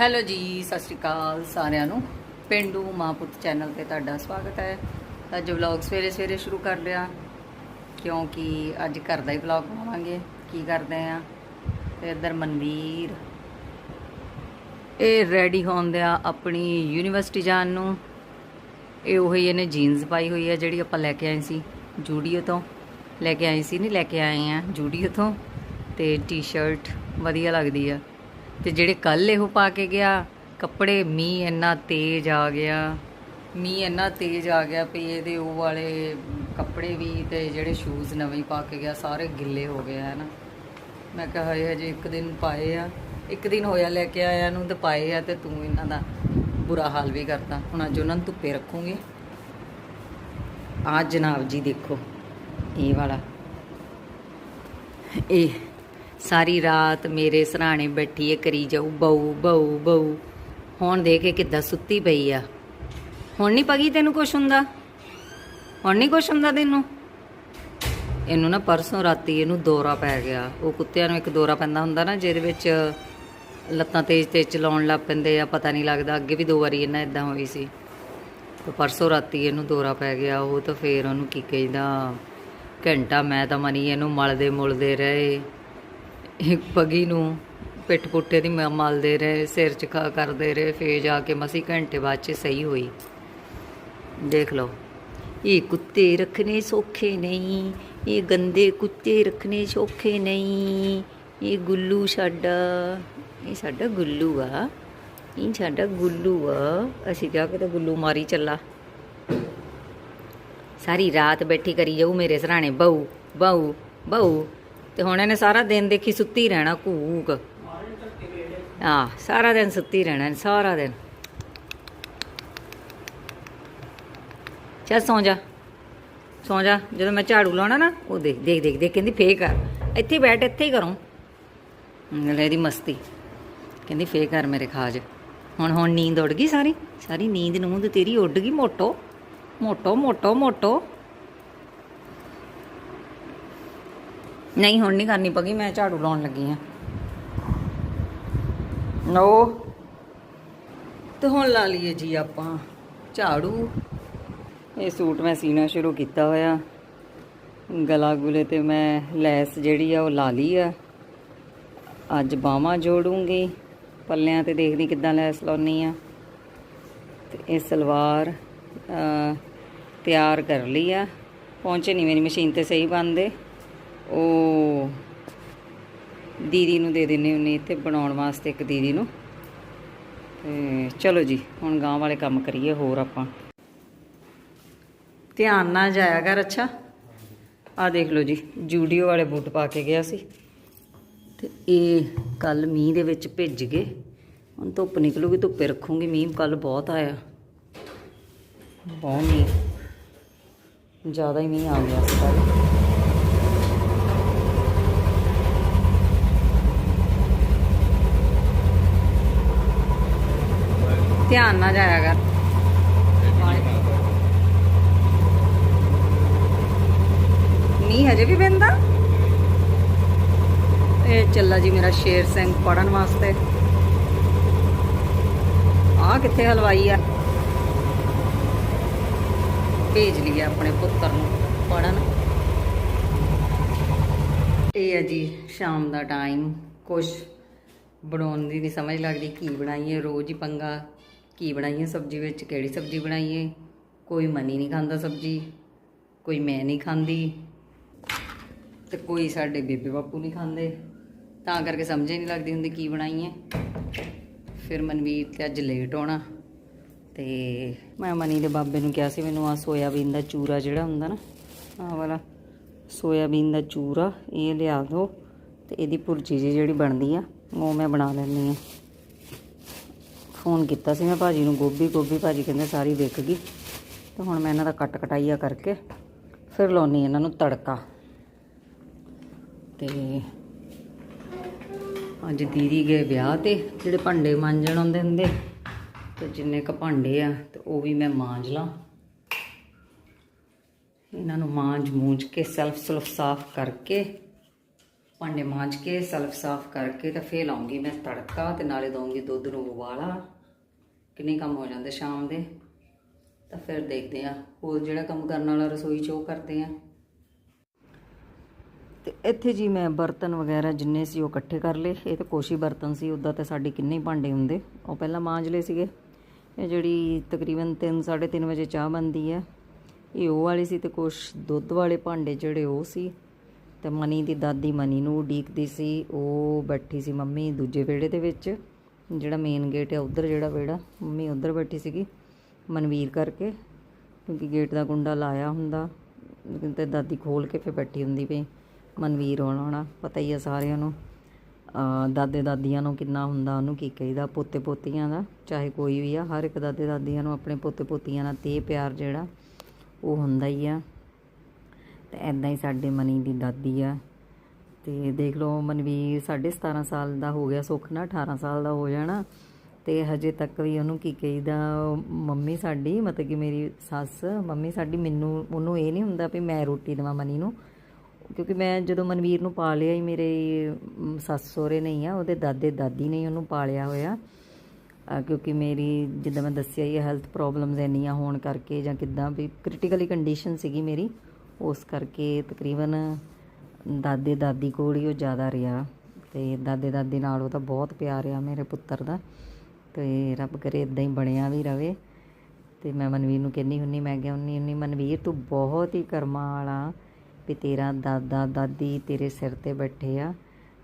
Hello ਜੀ, ਸਤਿ ਸ਼੍ਰੀ ਅਕਾਲ ਸਾਰਿਆਂ ਨੂੰ। ਪਿੰਡੂ ਮਾਂ ਪੁੱਤ ਚੈਨਲ ਤੇ ਤੁਹਾਡਾ ਸਵਾਗਤ ਹੈ। ਅੱਜ ਵਲੌਗ ਸਵੇਰੇ ਸਵੇਰੇ ਸ਼ੁਰੂ ਕਰ ਲਿਆ, ਕਿਉਂਕਿ ਅੱਜ ਘਰ ਦਾ ਹੀ ਵਲੌਗ ਬਣਾਵਾਂਗੇ। ਕੀ ਕਰਦੇ ਆ? ਤੇ ਇੱਧਰ ਮਨਵੀਰ। ਇਹ ਰੈਡੀ ਹੋਣ ਦਿਆ ਆਪਣੀ ਯੂਨੀਵਰਸਿਟੀ ਜਾਣ ਨੂੰ। ਇਹ ਉਹੀ ਇਹਨੇ ਜੀਨਸ ਪਾਈ ਹੋਈ ਹੈ ਜਿਹੜੀ ਆਪਾਂ ਲੈ ਕੇ ਆਏ ਸੀ ਜੂਡੀਓ ਤੋਂ। ਲੈ ਕੇ ਆਏ ਸੀ, ਨਹੀਂ ਲੈ ਕੇ ਆਏ ਆ ਜੂਡੀਓ ਤੋਂ। ਤੇ ਟੀ-ਸ਼ਰਟ ਵਧੀਆ ਲੱਗਦੀ ਆ। ਤੇ ਜਿਹੜੇ ਕੱਲ ਇਹੋ ਪਾ ਕੇ ਗਿਆ, ਕੱਪੜੇ ਮੀਂਹ ਇੰਨਾ ਤੇਜ਼ ਆ ਗਿਆ, ਮੀਂਹ ਇੰਨਾ ਤੇਜ਼ ਆ ਗਿਆ ਵੀ ਇਹਦੇ ਉਹ ਵਾਲੇ ਕੱਪੜੇ ਵੀ ਤੇ ਜਿਹੜੇ ਸ਼ੂਜ਼ ਨਵੇਂ ਪਾ ਕੇ ਗਿਆ, ਸਾਰੇ ਗਿੱਲੇ ਹੋ ਗਏ ਹਨ। ਮੈਂ ਕਿਹਾ ਹਏ, ਹਜੇ ਇੱਕ ਦਿਨ ਪਾਏ ਆ। ਇੱਕ ਦਿਨ ਹੋਇਆ ਲੈ ਕੇ ਆਇਆ ਨੂੰ ਤੇ ਪਾਏ ਆ ਤੇ ਤੂੰ ਇਹਨਾਂ ਦਾ ਬੁਰਾ ਹਾਲ ਵੀ ਕਰਤਾ। ਹੁਣ ਅੱਜ ਉਹਨਾਂ ਨੂੰ ਧੁੱਪੇ ਰੱਖੂਗੇ। ਆ ਜਨਾਬ ਜੀ ਦੇਖੋ, ਇਹ ਵਾਲਾ। ਇਹ ਸਾਰੀ ਰਾਤ ਮੇਰੇ ਸਰਾਣੇ ਬੈਠੀ ਏ, ਕਰੀ ਜਾਊ ਬਊ ਬਊ ਬਊ ਹੁਣ ਦੇ ਕੇ ਕਿੱਦਾਂ ਸੁੱਤੀ ਪਈ ਆ। ਹੁਣ ਨਹੀਂ ਪਗੀ ਤੈਨੂੰ ਕੁਛ ਹੁੰਦਾ? ਹੁਣ ਨਹੀਂ ਕੁਛ ਹੁੰਦਾ ਤੈਨੂੰ? ਇਹਨੂੰ ਨਾ ਪਰਸੋਂ ਰਾਤੀ ਇਹਨੂੰ ਦੌਰਾ ਪੈ ਗਿਆ। ਉਹ ਕੁੱਤਿਆਂ ਨੂੰ ਇੱਕ ਦੌਰਾ ਪੈਂਦਾ ਹੁੰਦਾ ਨਾ, ਜਿਹਦੇ ਵਿੱਚ ਲੱਤਾਂ ਤੇਜ਼ ਤੇਜ਼ ਚਲਾਉਣ ਲੱਗ ਪੈਂਦੇ ਆ, ਪਤਾ ਨਹੀਂ ਲੱਗਦਾ, ਅੱਗੇ ਵੀ ਦੋ ਵਾਰੀ ਇਹਨਾਂ ਇਦਾਂ ਹੋਈ ਸੀ। ਤੇ ਪਰਸੋਂ ਰਾਤੀ ਇਹਨੂੰ ਦੌਰਾ ਪੈ ਗਿਆ, ਉਹ ਤਾਂ ਫੇਰ ਉਹਨੂੰ ਕੀ ਕਹਿੰਦਾ, ਘੰਟਾ ਮੈਂ ਤਾਂ ਮਨੀ ਇਹਨੂੰ ਮਲਦੇ ਮੁਲਦੇ ਰਹੇ। ਇੱਕ ਪਗੀ ਨੂੰ ਪਿੱਠ ਪੁੱਟੇ ਦੀ ਮਲਦੇ ਰਹੇ, ਸਿਰ ਚ ਖਾ ਕਰਦੇ ਰਹੇ, ਫੇਰ ਜਾ ਕੇ ਮਸੀ ਘੰਟੇ ਬਾਅਦ ਚ ਸਹੀ ਹੋਈ। ਦੇਖ ਲਓ, ਇਹ ਕੁੱਤੇ ਰੱਖਣੇ ਸੌਖੇ ਨਹੀਂ, ਇਹ ਗੰਦੇ ਕੁੱਤੇ ਰੱਖਣੇ ਸੌਖੇ ਨਹੀਂ, ਇਹ ਗੁੱਲੂ ਸਾਡਾ, ਇਹ ਸਾਡਾ ਗੁੱਲੂ ਆ, ਇਹ ਸਾਡਾ ਗੁੱਲੂ ਆ। ਅਸੀਂ ਕਿਹਾ ਕਿ ਗੁੱਲੂ ਮਾਰੀ ਚੱਲਾ। ਸਾਰੀ ਰਾਤ ਬੈਠੀ ਕਰੀ ਜਾਊ ਮੇਰੇ ਸਰਾਣੇ, ਬਹੂ ਬਹੂ ਬਹੂ। ਤੇ ਹੁਣ ਇਹਨੇ ਸਾਰਾ ਦਿਨ ਦੇਖੀ ਸੁੱਤੀ ਰਹਿਣਾ ਘੂਕ। ਆ ਸਾਰਾ ਦਿਨ ਸੁੱਤੀ ਰਹਿਣਾ ਸਾਰਾ ਦਿਨ। ਚੱਲ ਸੌਂ ਜਾ। ਸੌਂ ਜਾ, ਜਦੋਂ ਮੈਂ ਝਾੜੂ ਲਾਉਣਾ ਨਾ, ਉਹ ਦੇਖ ਦੇਖ ਦੇਖ ਦੇਖ, ਕਹਿੰਦੀ ਫੇਰ ਕਰ। ਇੱਥੇ ਬੈਠ, ਇੱਥੇ ਹੀ ਕਰੋ। ਲੈ ਦੀ ਮਸਤੀ। ਕਹਿੰਦੀ ਫੇਰ ਕਰ ਮੇਰੇ ਖਾਜ। ਹੁਣ ਹੁਣ ਨੀਂਦ ਉੱਡ ਗਈ ਸਾਰੀ। ਸਾਰੀ ਨੀਂਦ ਨੂੰਦ ਤੇਰੀ ਉੱਡ ਗਈ ਮੋਟੋ। Motto motto motto. ਨਹੀਂ, ਹੁਣ ਨਹੀਂ ਕਰਨੀ ਪਗੀ, ਮੈਂ ਝਾੜੂ ਲਾਉਣ ਲੱਗੀ ਆ ਨੋ ਤੇ ਹੁਣ ਲਾ ਲਈਏ ਜੀ ਆਪਾਂ ਝਾੜੂ। ਇਹ ਸੂਟ ਮੈਂ ਸੀਣਾ ਸ਼ੁਰੂ ਕੀਤਾ ਹੋਇਆ। ਗਲਾ ਗੁਲੇ ਤੇ ਮੈਂ ਲੈਸ ਜਿਹੜੀ ਆ ਉਹ ਲਾ ਲਈ ਆ। ਅੱਜ ਬਾਹਾਂ ਜੋੜੂੰਗੀ। ਪੱਲਿਆਂ ਤੇ ਦੇਖਦੀ ਕਿੱਦਾਂ ਲੈਸ ਲਾਉਣੀ ਆ। ਤੇ ਇਹ ਸਲਵਾਰ ਤਿਆਰ ਕਰ ਲਈ ਆ। ਪਹੁੰਚੇ ਨਹੀਂ ਮੇਰੀ ਮਸ਼ੀਨ ਤੇ ਸਹੀ ਬੰਦੇ ਉਹ ਦੀਦੀ ਨੂੰ ਦੇ ਦਿੰਨੇ ਹੁੰਨੇ ਇੱਥੇ ਬਣਾਉਣ ਵਾਸਤੇ ਇੱਕ ਦੀਦੀ ਨੂੰ। ਤੇ ਚਲੋ ਜੀ, ਹੁਣ ਗਾਂ ਵਾਲੇ ਕੰਮ ਕਰੀਏ ਹੋਰ ਆਪਾਂ। ਧਿਆਨ ਨਾਲ ਜਾਇਆ ਕਰ ਅੱਛਾ। ਆ ਦੇਖ ਲਓ ਜੀ, ਜੂਡੀਓ ਵਾਲੇ ਬੂਟ ਪਾ ਕੇ ਗਿਆ ਸੀ। ਤੇ ਇਹ ਕੱਲ ਮੀਂਹ ਦੇ ਵਿੱਚ ਭਿੱਜ ਗਏ। ਹੁਣ ਧੁੱਪ ਨਿਕਲੂਗੀ, ਧੁੱਪੇ ਰੱਖੂਗੀ। ਮੀਂਹ ਕੱਲ ਬਹੁਤ ਆਇਆ। ਬਹੁਤ ਮੀਂਹ। ਜ਼ਿਆਦਾ ਹੀ ਮੀਂਹ ਆ ਗਿਆ ਸੀ ਕੱਲ ਧਿਆਨ ਨਾ ਜਾਇਆ ਕਰ। ਮੀਂਹ ਹਜੇ ਵੀ ਪੈਂਦਾ? ਇਹ ਚੱਲਾ ਜੀ ਮੇਰਾ ਸ਼ੇਰ ਸਿੰਘ ਪੜਨ ਵਾਸਤੇ। ਆ ਕਿੱਥੇ ਹਲਵਾਈ ਆ? ਭੇਜ ਲਿਆ ਆਪਣੇ ਪੁੱਤਰ ਨੂੰ ਪੜਨ ਇਹ ਹੈ ਜੀ ਸ਼ਾਮ ਦਾ ਟਾਈਮ ਕੁਛ ਬਣਾਉਣ ਦੀ ਨਹੀਂ ਸਮਝ ਲੱਗਦੀ, ਕੀ ਬਣਾਈਏ? ਰੋਜ਼ ਹੀ ਪੰਗਾ ਕੀ ਬਣਾਈਏ ਸਬਜ਼ੀ ਵਿੱਚ? ਕਿਹੜੀ ਸਬਜ਼ੀ ਬਣਾਈਏ? ਕੋਈ ਮਨੀ ਨਹੀਂ ਖਾਂਦਾ ਸਬਜ਼ੀ, ਕੋਈ ਮੈਂ ਨਹੀਂ ਖਾਂਦੀ ਤੇ ਕੋਈ ਸਾਡੇ ਬੇਬੇ ਬਾਪੂ ਨਹੀਂ ਖਾਂਦੇ। ਤਾਂ ਕਰਕੇ ਸਮਝ ਹੀ ਨਹੀਂ ਲੱਗਦੀ ਹੁੰਦੀ ਕੀ ਬਣਾਈਏ। ਫਿਰ ਮਨਵੀਰ ਤੇ ਅੱਜ ਲੇਟ ਹੋਣਾ ਤੇ ਮੈਂ ਮਨੀ ਦੇ ਬਾਬੇ ਨੂੰ ਕਿਹਾ ਸੀ ਮੈਨੂੰ ਆ ਸੋਇਆਬੀਨ ਦਾ ਚੂਰਾ ਜਿਹੜਾ ਹੁੰਦਾ ਨਾ, ਆਹ ਵਾਲਾ, ਸੋਇਆਬੀਨ ਦਾ ਚੂਰਾ ਇਹ ਲਿਆ ਦਿਓ ਤੇ ਇਹਦੀ ਭੁਰਜੀ ਜਿਹੀ ਜਿਹੜੀ ਬਣਦੀ ਆ, ਉਹ ਮੈਂ ਬਣਾ ਲੈਣੀ ਆ। ਫੋਨ ਕੀਤਾ ਸੀ ਮੈਂ ਭਾਜੀ ਨੂੰ, ਗੋਭੀ ਗੋਭੀ ਭਾਜੀ ਕਹਿੰਦੇ ਸਾਰੀ ਵਿਕ ਗਈ। ਤੇ ਹੁਣ ਮੈਂ ਇਹਨਾਂ ਦਾ ਕੱਟ ਕਟਾਈਆ ਕਰਕੇ ਫਿਰ ਲਾਉਣੀ ਇਹਨਾਂ ਨੂੰ ਤੜਕਾ। ਤੇ ਅੱਜ ਦੀਦੀ ਗਏ ਵਿਆਹ ਤੇ, ਜਿਹੜੇ ਭਾਂਡੇ ਮਾਂਜਣ ਆਉਂਦੇ ਹੁੰਦੇ, ਤੇ ਜਿੰਨੇ ਕ ਭਾਂਡੇ ਆ, ਤੇ ਉਹ ਵੀ ਮੈਂ ਮਾਂਜ ਲਾਂ। ਇਹਨਾਂ ਨੂੰ ਮਾਂਜ ਮੂੰਜ ਕੇ ਸੈਲਫ ਸਲਫ ਸਾਫ਼ ਕਰਕੇ, ਭਾਂਡੇ ਮਾਂਜ ਕੇ ਸਲਫ ਸਾਫ਼ ਕਰਕੇ ਤਾਂ ਫੇਰ ਲਾਉਂਗੀ ਮੈਂ ਤੜਕਾ ਤੇ ਨਾਲੇ ਦਊਂਗੀ ਦੁੱਧ ਨੂੰ ਉਬਾਲਾ। ਕਿੰਨੇ ਕੰਮ ਹੋ ਜਾਂਦੇ ਸ਼ਾਮ ਦੇ? ਤਾਂ ਫਿਰ ਦੇਖਦੇ ਆ। ਹੋਰ ਜਿਹੜਾ ਕੰਮ ਕਰਨ ਵਾਲਾ ਰਸੋਈ 'ਚ ਉਹ ਕਰਦੇ ਆ। ਤੇ ਇੱਥੇ ਜੀ ਮੈਂ ਬਰਤਨ ਵਗੈਰਾ ਜਿੰਨੇ ਸੀ ਉਹ ਇਕੱਠੇ ਕਰ ਲਏ। ਇਹ ਤਾਂ ਕੋਸ਼ੀ ਬਰਤਨ ਸੀ, ਉਦਾਂ ਤੇ ਸਾਡੇ ਕਿੰਨੇ ਭਾਂਡੇ ਹੁੰਦੇ। ਉਹ ਪਹਿਲਾਂ ਮਾਂਜ ਲਏ ਸੀਗੇ। ਇਹ ਜਿਹੜੀ ਤਕਰੀਬਨ 3 3:30 ਵਜੇ ਚਾਹ ਬਣਦੀ ਹੈ ਇਹ ਉਹ ਵਾਲੀ ਸੀ ਤੇ ਕੁਛ ਦੁੱਧ ਵਾਲੇ ਭਾਂਡੇ ਜਿਹੜੇ ਉਹ ਸੀ। ਤੇ ਮਨੀ ਦੀ ਦਾਦੀ ਮਨੀ ਨੂੰ ਉਡੀਕਦੀ ਸੀ। ਉਹ ਬੈਠੀ ਸੀ ਮੰਮੀ ਦੂਜੇ ਵਿਹੜੇ ਦੇ ਵਿੱਚ। ਜਿਹੜਾ ਮੇਨ ਗੇਟ ਹੈ ਉਧਰ ਜਿਹੜਾ ਵਿਹੜਾ, ਮੰਮੀ ਉਧਰ ਬੈਠੀ ਸੀਗੀ, ਮਨਵੀਰ ਕਰਕੇ, ਕਿਉਂਕਿ ਗੇਟ ਦਾ ਕੁੰਡਾ ਲਾਇਆ ਹੁੰਦਾ, ਲੇਕਿਨ ਤੇ ਦਾਦੀ ਖੋਲ ਕੇ ਫਿਰ ਬੈਠੀ ਹੁੰਦੀ ਪਈ, ਮਨਵੀਰ ਆਉਣਾ ਹੋਣਾ, ਪਤਾ ਹੀ ਆ ਸਾਰਿਆਂ ਨੂੰ ਦਾਦੇ ਦਾਦੀਆਂ ਨੂੰ ਕਿੰਨਾ ਹੁੰਦਾ, ਉਹਨੂੰ ਕੀ ਕਹੀਦਾ, ਪੋਤੇ ਪੋਤੀਆਂ ਦਾ, ਚਾਹੇ ਕੋਈ ਵੀ ਆ, ਹਰ ਇੱਕ ਦਾਦੇ ਦਾਦੀਆਂ ਨੂੰ ਆਪਣੇ ਪੋਤੇ ਪੋਤੀਆਂ ਨਾਲ ਤੇ ਪਿਆਰ ਜਿਹੜਾ, ਉਹ ਹੁੰਦਾ ਹੀ ਆ, ਤੇ ਐਦਾਂ ਹੀ ਸਾਡੇ ਮਨੀ ਦੀ ਦਾਦੀ ਆ ਤੇ ਦੇਖ ਲਓ ਮਨਵੀਰ 17.5 ਸਾਲ ਦਾ ਹੋ ਗਿਆ, ਸੁੱਖ ਨਾ 18 ਸਾਲ ਦਾ ਹੋ ਜਾਣਾ। ਤੇ ਹਜੇ ਤੱਕ ਵੀ ਉਹਨੂੰ ਕੀ ਕਹੀਦਾ, ਮੰਮੀ ਸਾਡੀ, ਮਤਲਬ ਕਿ ਮੇਰੀ ਸੱਸ, ਮੰਮੀ ਸਾਡੀ ਮੈਨੂੰ, ਉਹਨੂੰ ਇਹ ਨਹੀਂ ਹੁੰਦਾ ਵੀ ਮੈਂ ਰੋਟੀ ਦੇਵਾਂ ਮਨੀ ਨੂੰ। ਕਿਉਂਕਿ ਮੈਂ ਜਦੋਂ ਮਨਵੀਰ ਨੂੰ ਪਾਲਿਆ ਹੀ, ਮੇਰੇ ਸੱਸ ਸਹੁਰੇ ਨਹੀਂ ਆ, ਉਹਦੇ ਦਾਦੇ ਦਾਦੀ ਨੇ ਹੀ ਉਹਨੂੰ ਪਾਲਿਆ ਹੋਇਆ। ਕਿਉਂਕਿ ਮੇਰੀ, ਜਿੱਦਾਂ ਮੈਂ ਦੱਸਿਆ ਹੀ ਹੈਲਥ ਪ੍ਰੋਬਲਮਸ ਇੰਨੀਆਂ ਹੋਣ ਕਰਕੇ ਜਾਂ ਕਿੱਦਾਂ ਵੀ ਕ੍ਰਿਟੀਕਲੀ ਕੰਡੀਸ਼ਨ ਸੀਗੀ ਮੇਰੀ, ਉਸ ਕਰਕੇ ਤਕਰੀਬਨ ਦਾਦੇ ਦਾਦੀ ਕੋਲ ਹੀ ਉਹ ਜ਼ਿਆਦਾ ਰਿਹਾ ਤੇ ਦਾਦੇ ਦਾਦੀ ਨਾਲ ਉਹ ਤਾਂ ਬਹੁਤ ਪਿਆਰ ਆ ਮੇਰੇ ਪੁੱਤਰ ਦਾ ਤੇ ਰੱਬ ਕਰੇ ਇਦਾਂ ਹੀ ਬਣਿਆ ਵੀ ਰਵੇ ਤੇ ਮੈਂ ਮਨਵੀਰ ਨੂੰ ਕਹਿੰਨੀ ਹੁੰਨੀ ਮੈਂ ਕਿਹਾ ਹੁੰਨੀ ਹੁੰਨੀ ਮਨਵੀਰ, ਤੂੰ ਬਹੁਤ ਹੀ ਕਰਮਾਂ ਵਾਲਾ ਵੀ ਤੇਰਾ ਦਾਦਾ, ਦਾਦੀ ਤੇਰੇ ਸਿਰ ਤੇ ਬੈਠੇ ਆ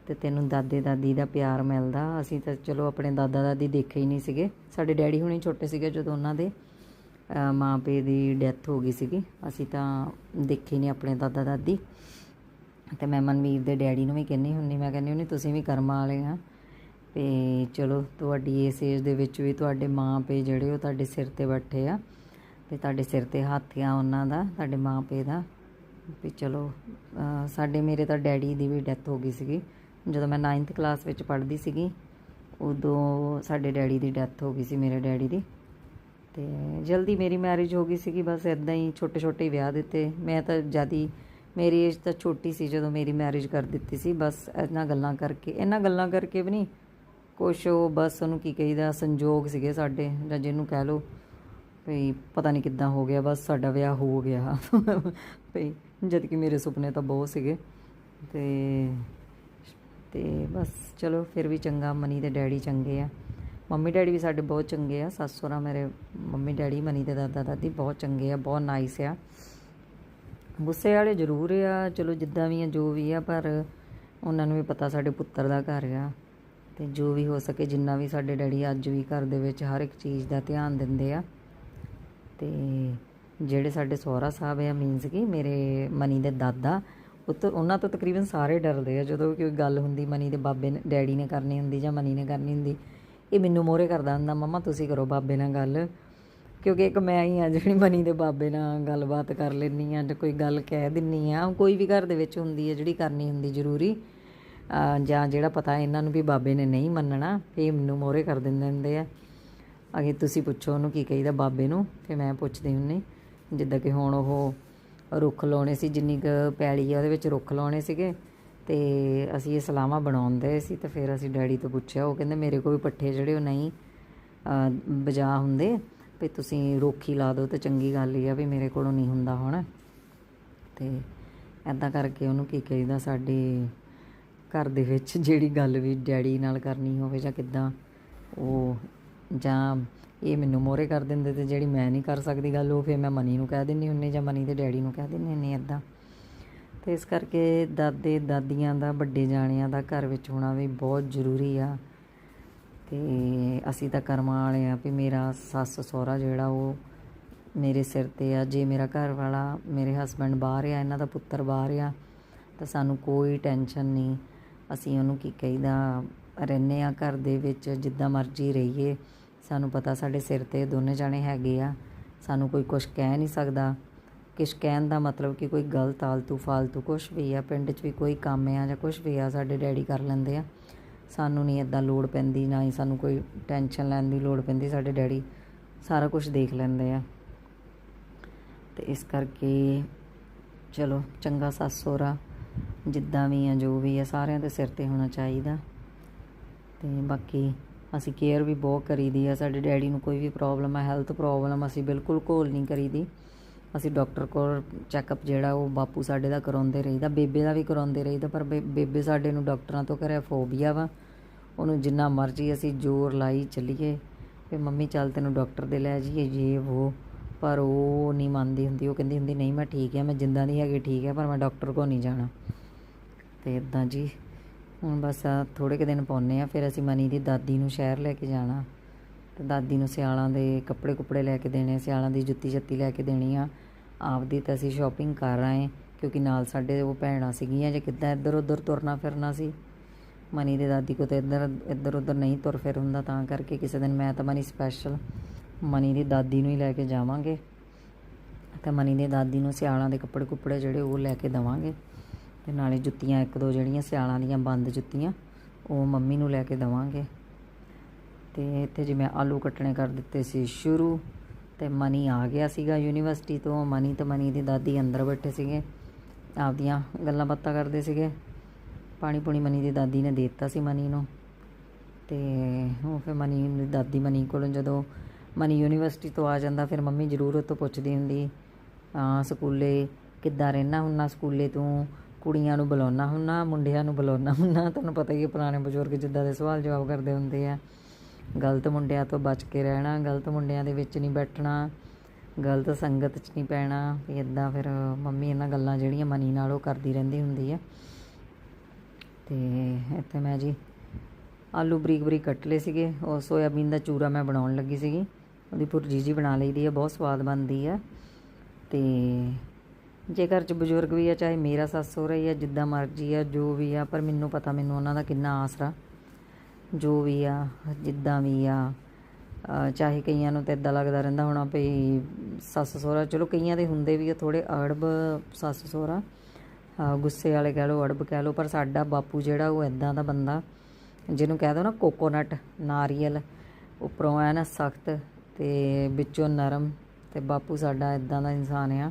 ਤੇ ਤੈਨੂੰ ਦਾਦੇ ਦਾਦੀ ਦਾ ਪਿਆਰ ਮਿਲਦਾ। ਅਸੀਂ ਤਾਂ ਚਲੋ ਆਪਣੇ ਦਾਦਾ ਦਾਦੀ ਦੇਖੇ ਹੀ ਨਹੀਂ ਸੀਗੇ। ਸਾਡੇ ਡੈਡੀ ਹੁਣੇ ਛੋਟੇ ਸੀਗੇ ਜਦੋਂ ਉਹਨਾਂ ਦੇ ਮਾਂ ਪੇ ਦੀ ਡੈਥ ਹੋ ਗਈ ਸੀਗੀ। ਅਸੀਂ ਤਾਂ ਦੇਖੇ ਨਹੀਂ ਆਪਣੇ ਦਾਦਾ ਦਾਦੀ ਤੇ ਮੈਂ ਮਨਵੀਰ ਦੇ ਡੈਡੀ ਨੂੰ ਵੀ ਕਹਿੰਨੀ ਹੁੰਨੀ ਮੈਂ ਕਹਿੰਦੀ ਹੁੰਨੀ ਤੁਸੀਂ ਵੀ ਕਰਮਾਂ ਵਾਲੇ ਆ। ਤੇ ਚਲੋ, ਤੁਹਾਡੀ ਇਸ ਏਜ ਦੇ ਵਿੱਚ ਵੀ ਤੁਹਾਡੇ ਮਾਂ ਪੇ ਜਿਹੜੇ ਉਹ ਤੁਹਾਡੇ ਸਿਰ ਤੇ ਬੈਠੇ ਆ, ਤੇ ਤੁਹਾਡੇ ਸਿਰ ਤੇ ਹੱਥ ਆ ਉਹਨਾਂ ਦਾ, ਤੁਹਾਡੇ ਮਾਂ ਪੇ ਦਾ। ਵੀ ਚਲੋ ਸਾਡੇ ਮੇਰੇ ਤਾਂ ਡੈਡੀ ਦੀ ਵੀ ਡੈਥ ਹੋ ਗਈ ਸੀਗੀ। ਜਦੋਂ ਮੈਂ 9th ਕਲਾਸ ਵਿੱਚ ਪੜ੍ਹਦੀ ਸੀਗੀ, ਉਦੋਂ ਸਾਡੇ ਡੈਡੀ ਦੀ ਡੈਥ ਹੋ ਗਈ ਸੀ, ਮੇਰੇ ਡੈਡੀ ਦੀ। ਤੇ ਜਲਦੀ ਮੇਰੀ ਮੈਰਿਜ ਹੋ ਗਈ ਸੀਗੀ, ਬਸ ਇਦਾਂ ਹੀ ਛੋਟੇ ਛੋਟੇ ਵਿਆਹ ਦਿੱਤੇ। ਮੈਂ ਤਾਂ ਜਿਆਦੀ ਮੇਰੀ ਏਜ ਤਾਂ ਛੋਟੀ ਸੀ ਜਦੋਂ ਮੇਰੀ ਮੈਰਿਜ ਕਰ ਦਿੱਤੀ ਸੀ, ਬਸ ਇਹਨਾਂ ਗੱਲਾਂ ਕਰਕੇ, ਇਹਨਾਂ ਗੱਲਾਂ ਕਰਕੇ ਵੀ ਨਹੀਂ, ਕੁਛ ਉਹ ਬਸ ਉਹਨੂੰ ਕੀ ਕਹੀਦਾ, ਸੰਜੋਗ ਸੀਗੇ ਸਾਡੇ, ਜਾਂ ਜਿਹਨੂੰ ਕਹਿ ਲਓ ਵੀ ਪਤਾ ਨਹੀਂ ਕਿੱਦਾਂ ਹੋ ਗਿਆ, ਬਸ ਸਾਡਾ ਵਿਆਹ ਹੋ ਗਿਆ। ਵੀ ਜਦ ਕਿ ਮੇਰੇ ਸੁਪਨੇ ਤਾਂ ਬਹੁਤ ਸੀਗੇ। ਤੇ ਤੇ ਬਸ ਚਲੋ ਫਿਰ ਵੀ ਚੰਗਾ, ਮਨੀ ਦੇ ਡੈਡੀ ਚੰਗੇ ਆ। ਮੰਮੀ ਡੈਡੀ ਵੀ ਸਾਡੇ ਬਹੁਤ ਚੰਗੇ ਆ, ਸੱਸ ਸਹੁਰਾ ਮੇਰੇ ਮੰਮੀ ਡੈਡੀ, ਮਨੀ ਦੇ ਦਾਦਾ ਦਾਦੀ ਬਹੁਤ ਚੰਗੇ ਆ, ਬਹੁਤ ਨਾਈਸ ਆ। ਗੁੱਸੇ ਵਾਲੇ ਜ਼ਰੂਰ ਆ, ਚਲੋ ਜਿੱਦਾਂ ਵੀ ਆ, ਜੋ ਵੀ ਆ, ਪਰ ਉਹਨਾਂ ਨੂੰ ਵੀ ਪਤਾ ਸਾਡੇ ਪੁੱਤਰ ਦਾ ਘਰ ਆ। ਤੇ ਜੋ ਵੀ ਹੋ ਸਕੇ, ਜਿੰਨਾ ਵੀ ਸਾਡੇ ਡੈਡੀ ਅੱਜ ਵੀ ਘਰ ਦੇ ਵਿੱਚ ਹਰ ਇੱਕ ਚੀਜ਼ ਦਾ ਧਿਆਨ ਦਿੰਦੇ ਆ। ਤੇ ਜਿਹੜੇ ਸਾਡੇ ਸਹੁਰਾ ਸਾਹਿਬ ਆ ਮੀਨਸ ਕਿ ਮੇਰੇ ਮਨੀ ਦੇ ਦਾਦਾ, ਉਹ ਤੋਂ ਉਹਨਾਂ ਤੋਂ ਤਕਰੀਬਨ ਸਾਰੇ ਡਰਦੇ ਆ, ਜਦੋਂ ਕੋਈ ਗੱਲ ਹੁੰਦੀ ਮਨੀ ਦੇ ਬਾਬੇ ਨੇ, ਡੈਡੀ ਨੇ ਕਰਨੀ ਹੁੰਦੀ ਜਾਂ ਮਨੀ ਨੇ ਕਰਨੀ ਹੁੰਦੀ, ਇਹ ਮੈਨੂੰ ਮੋਰੇ ਕਰਦਾ ਹੁੰਦਾ, ਮਮਾ, ਤੁਸੀਂ ਕਰੋ ਬਾਬੇ ਨਾਲ ਗੱਲ। ਕਿਉਂਕਿ ਇੱਕ ਮੈਂ ਹੀ ਆ ਜਿਹੜੀ ਮਨੀ ਦੇ ਬਾਬੇ ਨਾਲ ਗੱਲਬਾਤ ਕਰ ਲੈਂਦੀ ਆ ਜਾਂ ਕੋਈ ਗੱਲ ਕਹਿ ਦਿੰਨੀ ਆ ਕੋਈ ਵੀ ਘਰ ਦੇ ਵਿੱਚ ਹੁੰਦੀ ਹੈ ਜਿਹੜੀ ਕਰਨੀ ਹੁੰਦੀ ਜ਼ਰੂਰੀ ਜਾਂ ਜਿਹੜਾ ਪਤਾ ਇਹਨਾਂ ਨੂੰ ਵੀ ਬਾਬੇ ਨੇ ਨਹੀਂ ਮੰਨਣਾ ਫੇ ਮੈਨੂੰ ਮੋਰੇ ਕਰ ਦਿੰਦੇ ਹੁੰਦੇ ਆ। ਅਗੇ ਤੁਸੀਂ ਪੁੱਛੋ ਉਹਨੂੰ ਕੀ ਕਹੀਦਾ ਬਾਬੇ ਨੂੰ ਫਿਰ ਮੈਂ ਪੁੱਛਦੀ ਹੁੰਨੀ ਜਿੱਦਾਂ ਕਿ ਹੁਣ ਉਹ ਰੁੱਖ ਲਾਉਣੇ ਸੀ, ਜਿੰਨੀ ਕੁ ਪੈਲੀ ਆ ਉਹਦੇ ਵਿੱਚ ਰੁੱਖ ਲਾਉਣੇ ਸੀਗੇ, ਤੇ ਅਸੀਂ ਇਹ ਸਲਾਮਾਂ ਬਣਾਉਂਦੇ ਸੀ ਤੇ ਫਿਰ ਅਸੀਂ ਡੈਡੀ ਤੋਂ ਪੁੱਛਿਆ, ਉਹ ਕਹਿੰਦੇ ਮੇਰੇ ਕੋਲ ਵੀ ਪੱਠੇ ਜਿਹੜੇ ਉਹ ਨਹੀਂ ਬਜਾ ਹੁੰਦੇ। ਵੀ ਤੁਸੀਂ ਰੋਕੀ ਲਾ ਦਿਓ ਤੇ ਚੰਗੀ ਗੱਲ ਹੀ ਆ ਵੀ ਮੇਰੇ ਕੋਲੋਂ ਨਹੀਂ ਹੁੰਦਾ ਹੁਣ। ਤੇ ਐਦਾਂ ਕਰਕੇ ਉਹਨੂੰ ਕੀ ਕਹੀਦਾ, ਸਾਡੇ ਘਰ ਦੇ ਵਿੱਚ ਜਿਹੜੀ ਗੱਲ ਵੀ ਡੈਡੀ ਨਾਲ ਕਰਨੀ ਹੋਵੇ ਜਾਂ ਕਿੱਦਾਂ, ਉਹ ਜਾਂ ਇਹ ਮੈਨੂੰ ਮੋਰੇ ਕਰ ਦਿੰਦੇ ਤੇ ਜਿਹੜੀ ਮੈਂ ਨਹੀਂ ਕਰ ਸਕਦੀ ਗੱਲ, ਉਹ ਫਿਰ ਮੈਂ ਮਨੀ ਨੂੰ ਕਹਿ ਦਿੰਦੀ ਹੁੰਨੀ ਜਾਂ ਮਨੀ ਦੇ ਡੈਡੀ ਨੂੰ ਕਹਿ ਦਿੰਦੀ ਹੁੰਨੀ ਐਦਾਂ ਤੇ ਇਸ ਕਰਕੇ ਦਾਦੇ ਦਾਦੀਆਂ ਦਾ, ਵੱਡੇ ਜਾਣਿਆਂ ਦਾ ਘਰ ਵਿੱਚ ਹੋਣਾ ਵੀ ਬਹੁਤ ਜ਼ਰੂਰੀ ਆ। ਤੇ ਅਸੀਂ ਤਾਂ ਕਰਮਾਂ ਵਾਲੇ ਆ ਵੀ ਮੇਰਾ ਸੱਸ ਸਹੁਰਾ ਜਿਹੜਾ ਉਹ ਮੇਰੇ ਸਿਰ ਤੇ ਆ। ਜੇ ਮੇਰਾ ਘਰ ਵਾਲਾ ਮੇਰੇ ਹਸਬੰਡ ਬਾਹਰ ਆ, ਇਹਨਾਂ ਦਾ ਪੁੱਤਰ ਬਾਹਰ ਆ, ਤਾਂ ਸਾਨੂੰ ਕੋਈ ਟੈਨਸ਼ਨ ਨਹੀਂ। ਅਸੀਂ ਉਹਨੂੰ ਕੀ ਕਹੀਦਾ, ਰਹਿੰਦੇ ਆ ਘਰ ਦੇ ਵਿੱਚ, ਜਿੱਦਾਂ ਮਰਜ਼ੀ ਰਹੀਏ। ਸਾਨੂੰ ਪਤਾ ਸਾਡੇ ਸਿਰ ਤੇ ਦੋਨੇ ਜਾਣੇ ਹੈਗੇ ਆ। ਸਾਨੂੰ ਕੋਈ ਕੁਝ ਕਹਿ ਨਹੀਂ ਸਕਦਾ। ਕਿਸ ਕਹਿਣ ਦਾ ਮਤਲਬ ਕਿ ਕੋਈ ਗਲਤ ਆਲਤੂ ਫਾਲਤੂ ਕੁਝ ਵੀ ਆ, ਪਿੰਡ 'ਚ ਵੀ ਕੋਈ ਕੰਮ ਆ ਜਾਂ ਕੁਝ ਵੀ ਆ, ਸਾਡੇ ਡੈਡੀ ਕਰ ਲੈਂਦੇ ਆ। ਸਾਨੂੰ ਨਹੀਂ ਇਦਾਂ ਲੋੜ ਪੈਂਦੀ, ਨਾ ਹੀ ਸਾਨੂੰ ਕੋਈ ਟੈਨਸ਼ਨ ਲੈਣ ਦੀ ਲੋੜ ਪੈਂਦੀ, ਸਾਡੇ ਡੈਡੀ ਸਾਰਾ ਕੁਝ ਦੇਖ ਲੈਂਦੇ ਆ। ਤੇ ਇਸ ਕਰਕੇ ਚਲੋ, ਚੰਗਾ ਸੱਸ ਸਹੁਰਾ, ਜਿੱਦਾਂ ਵੀ ਆ, ਜੋ ਵੀ ਆ, ਸਾਰਿਆਂ ਦੇ ਸਿਰ ਤੇ ਹੋਣਾ ਚਾਹੀਦਾ। ਤੇ ਬਾਕੀ ਅਸੀਂ ਕੇਅਰ ਵੀ ਬਹੁਤ ਕਰੀਦੀ ਆ, ਸਾਡੇ ਡੈਡੀ ਨੂੰ ਕੋਈ ਵੀ ਪ੍ਰੋਬਲਮ ਆ ਹੈਲਥ ਪ੍ਰੋਬਲਮ ਅਸੀਂ ਬਿਲਕੁਲ ਘੋਲ ਨਹੀਂ ਕਰੀਦੀ। ਅਸੀਂ ਡਾਕਟਰ ਕੋਲ ਚੈੱਕਅਪ ਜਿਹੜਾ ਉਹ ਬਾਪੂ ਸਾਡੇ ਦਾ ਕਰਾਉਂਦੇ ਰਹੀਦਾ, ਬੇਬੇ ਦਾ ਵੀ ਕਰਾਉਂਦੇ ਰਹੀਦਾ, ਪਰ ਬੇ- ਬੇਬੇ ਸਾਡੇ ਨੂੰ ਡਾਕਟਰਾਂ ਤੋਂ ਕਰਿਆ ਫੋਬੀਆ ਵਾ। ਉਹਨੂੰ ਜਿੰਨਾ ਮਰਜ਼ੀ ਅਸੀਂ ਜ਼ੋਰ ਲਾਈ ਚੱਲੀਏ, ਵੀ ਮੰਮੀ ਚੱਲ ਤੈਨੂੰ ਡਾਕਟਰ ਦੇ ਲੈ ਜਾਈਏ, ਜੇ ਉਹ ਪਰ ਉਹ ਨਹੀਂ ਮੰਨਦੀ ਹੁੰਦੀ, ਉਹ ਕਹਿੰਦੀ ਹੁੰਦੀ, ਨਹੀਂ, ਮੈਂ ਠੀਕ ਹੈ ਮੈਂ ਜਿੰਦਾ ਦੀ ਹੈਗੀ ਠੀਕ ਹੈ ਪਰ ਮੈਂ ਡਾਕਟਰ ਕੋਲ ਨਹੀਂ ਜਾਣਾ। ਤੇ ਇਦਾਂ ਜੀ, ਹੁਣ ਬਸ ਥੋੜੇ ਕੁ ਦਿਨ ਪਾਉਨੇ ਆ, ਫਿਰ ਅਸੀਂ ਮਨੀ ਦੀ ਦਾਦੀ ਨੂੰ ਸ਼ਹਿਰ ਲੈ ਕੇ ਜਾਣਾ। ਤੇ ਦਾਦੀ ਨੂੰ ਸਿਆਲਾਂ ਦੇ ਕੱਪੜੇ ਕੁਪੜੇ ਲੈ ਕੇ ਦੇਣੇ, ਸਿਆਲਾਂ ਦੀ ਜੁੱਤੀ ਜੱਤੀ ਲੈ ਕੇ ਦੇਣੀ ਆ। ਆਪਦੀ ਤਾਂ ਅਸੀਂ ਸ਼ਾਪਿੰਗ ਕਰ ਰਹੇ ਕਿਉਂਕਿ ਨਾਲ ਸਾਡੇ ਉਹ ਭੈਣਾਂ ਸੀਗੀਆਂ, ਜੇ ਕਿੱਦਾਂ ਇੱਧਰ ਉੱਧਰ ਤੁਰਨਾ ਫਿਰਨਾ ਸੀ। ਮਨੀ ਦੇ ਦਾਦੀ ਕੋ ਤੇ ਇੱਧਰ ਇੱਧਰ ਉੱਧਰ ਨਹੀਂ ਤੁਰ ਫਿਰ ਹੁੰਦਾ, ਤਾਂ ਕਰਕੇ ਕਿਸੇ ਦਿਨ ਮੈਂ ਤਾਂ ਮਨੀ ਸਪੈਸ਼ਲ ਮਨੀ ਦੀ ਦਾਦੀ ਨੂੰ ਹੀ ਲੈ ਕੇ ਜਾਵਾਂਗੇ। ਤੇ ਮਨੀ ਦੀ ਦਾਦੀ ਨੂੰ ਸਿਆਲਾਂ ਦੇ ਕੱਪੜੇ ਕੁਪੜੇ ਜਿਹੜੇ ਉਹ ਲੈ ਕੇ ਦਵਾਂਗੇ। ਤੇ ਨਾਲੇ ਜੁੱਤੀਆਂ ਇੱਕ ਦੋ ਜਿਹੜੀਆਂ ਸਿਆਲਾਂ ਦੀਆਂ ਬੰਦ ਜੁੱਤੀਆਂ, ਉਹ ਮੰਮੀ ਨੂੰ ਲੈ ਕੇ ਦਵਾਂਗੇ। ਤੇ ਇੱਥੇ ਜਿਵੇਂ ਆਲੂ ਕੱਟਣੇ ਕਰ ਦਿੱਤੇ ਸੀ ਸ਼ੁਰੂ, ਤੇ ਮਨੀ ਆ ਗਿਆ ਸੀਗਾ ਯੂਨੀਵਰਸਿਟੀ ਤੋਂ। ਮਨੀ ਤੇ ਮਨੀ ਦੀ ਦਾਦੀ ਅੰਦਰ ਬੈਠੇ ਸੀਗੇ, ਆਪਦੀਆਂ ਗੱਲਾਂ ਬਾਤਾਂ ਕਰਦੇ ਸੀਗੇ। ਪਾਣੀ ਪੁਣੀ ਮਨੀ ਦੀ ਦਾਦੀ ਨੇ ਦੇ ਦਿੱਤਾ ਸੀ ਮਨੀ ਨੂੰ, ਤੇ ਉਹ ਫਿਰ ਮਨੀ ਦੀ ਦਾਦੀ ਮਨੀ ਕੋਲੋਂ ਜਦੋਂ ਮਨੀ ਯੂਨੀਵਰਸਿਟੀ ਤੋਂ ਆ ਜਾਂਦਾ, ਫਿਰ ਮੰਮੀ ਜ਼ਰੂਰ ਉਹ ਤੋਂ ਪੁੱਛਦੀ ਹੁੰਦੀ ਆ ਸਕੂਲੇ ਕਿੱਦਾਂ ਰਹਿਣਾ ਹੁੰਨਾ? ਸਕੂਲੇ ਤੂੰ ਕੁੜੀਆਂ ਨੂੰ ਬੁਲਾਉਣਾ ਹੁੰਨਾ, ਮੁੰਡਿਆਂ ਨੂੰ ਬੁਲਾਉਣਾ ਹੁੰਨਾ? ਤੁਹਾਨੂੰ ਪਤਾ ਹੀ ਹੈ, ਪੁਰਾਣੇ ਬਜ਼ੁਰਗ ਜਿੱਦਾਂ ਦੇ ਸਵਾਲ ਜਵਾਬ ਕਰਦੇ ਹੁੰਦੇ ਆ। ਗਲਤ ਮੁੰਡਿਆਂ ਤੋਂ ਬਚ ਕੇ ਰਹਿਣਾ, ਗਲਤ ਮੁੰਡਿਆਂ ਦੇ ਵਿੱਚ ਨਹੀਂ ਬੈਠਣਾ, ਗਲਤ ਸੰਗਤ 'ਚ ਨਹੀਂ ਪੈਣਾ, ਵੀ ਇਦਾਂ ਫਿਰ ਮੰਮੀ ਇਹਨਾਂ ਗੱਲਾਂ ਜਿਹੜੀਆਂ ਮਨੀ ਨਾਲ ਉਹ ਕਰਦੀ ਰਹਿੰਦੀ ਹੁੰਦੀ ਆ। ਤੇ ਇੱਥੇ ਮੈਂ ਜੀ ਆਲੂ ਬਰੀਕ ਬਰੀਕ ਕੱਟ ਲਏ ਸੀਗੇ, ਉਹ ਸੋਇਆਬੀਨ ਦਾ ਚੂਰਾ ਮੈਂ ਬਣਾਉਣ ਲੱਗੀ ਸੀਗੀ। ਉਹਦੀ ਭੁਰਜੀ ਜੀ ਬਣਾ ਲਈਦੀ ਆ, ਬਹੁਤ ਸਵਾਦ ਬਣਦੀ ਆ। ਤੇ ਜੇ ਘਰ 'ਚ ਬਜ਼ੁਰਗ ਵੀ ਆ, ਚਾਹੇ ਮੇਰਾ ਸੱਸ ਸਹੁਰਾ ਹੀ ਆ, ਜਿੱਦਾਂ ਮਰਜ਼ੀ ਆ, ਜੋ ਵੀ ਆ, ਪਰ ਮੈਨੂੰ ਪਤਾ ਮੈਨੂੰ ਉਹਨਾਂ ਦਾ ਕਿੰਨਾ ਆਸਰਾ। ਜੋ ਵੀ ਆ, ਜਿੱਦਾਂ ਵੀ ਆ ਚਾਹੇ ਕਈਆਂ ਨੂੰ ਤਾਂ ਇਦਾਂ ਲੱਗਦਾ ਰਹਿੰਦਾ ਹੋਣਾ ਵੀ ਸੱਸ ਸਹੁਰਾ, ਚਲੋ ਕਈਆਂ ਦੇ ਹੁੰਦੇ ਵੀ ਆ ਥੋੜੇ ਅੜਬ ਸੱਸ ਸਹੁਰਾ ਗੁੱਸੇ ਵਾਲੇ ਕਹਿ ਲਓ ਅੜਬ ਕਹਿ ਲਓ, ਪਰ ਸਾਡਾ ਬਾਪੂ ਜਿਹੜਾ ਉਹ ਇਦਾਂ ਦਾ ਬੰਦਾ, ਜਿਹਨੂੰ ਕਹਿ ਦੋ ਨਾ ਕੋਕੋਨਟ, ਨਾਰੀਅਲ, ਉੱਪਰੋਂ ਐ ਨਾ ਸਖਤ ਤੇ ਵਿੱਚੋਂ ਨਰਮ ਤੇ ਬਾਪੂ ਸਾਡਾ ਇਦਾਂ ਦਾ ਇਨਸਾਨ ਆ।